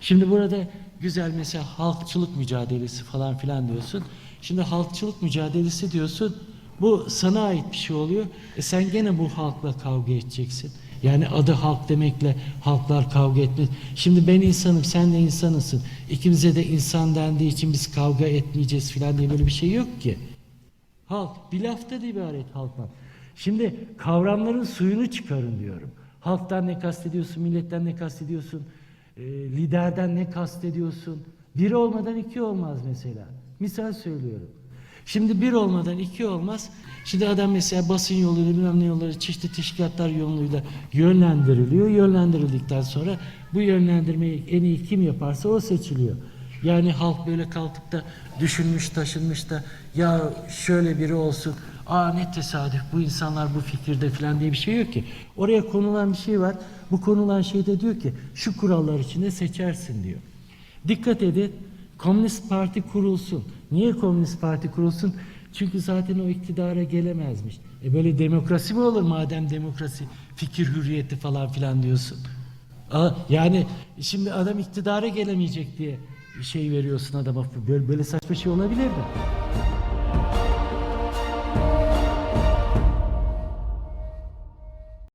Şimdi burada güzel mesela halkçılık mücadelesi falan filan diyorsun. Şimdi halkçılık mücadelesi diyorsun. Bu sana ait bir şey oluyor. E sen gene bu halkla kavga edeceksin. Yani adı halk demekle halklar kavga etmez. Şimdi ben insanım, sen de insanısın. İkimize de insan dendiği için biz kavga etmeyeceğiz filan diye böyle bir şey yok ki. Halk bir laftan ibaret halktan. Şimdi kavramların suyunu çıkarın diyorum. Halktan ne kastediyorsun, milletten ne kastediyorsun, e, liderden ne kastediyorsun. Bir olmadan iki olmaz mesela. Misal söylüyorum. Şimdi bir olmadan iki olmaz. Şimdi adam mesela basın yoluyla bilmem ne yolları çeşitli teşkilatlar yoluyla yönlendiriliyor. Yönlendirildikten sonra bu yönlendirmeyi en iyi kim yaparsa o seçiliyor. Yani halk böyle kalkıp da düşünmüş taşınmış da ya şöyle biri olsun. Aa ne tesadüf bu insanlar bu fikirde falan diye bir şey yok ki. Oraya konulan bir şey var. Bu konulan şey de diyor ki şu kurallar içinde seçersin diyor. Dikkat edin Komünist Parti kurulsun. Niye Komünist Parti kurulsun? Çünkü zaten o iktidara gelemezmiş. E böyle demokrasi mi olur madem demokrasi, fikir hürriyeti falan filan diyorsun. Aa, yani şimdi adam iktidara gelemeyecek diye şey veriyorsun adama. Böyle, böyle saçma şey olabilir mi?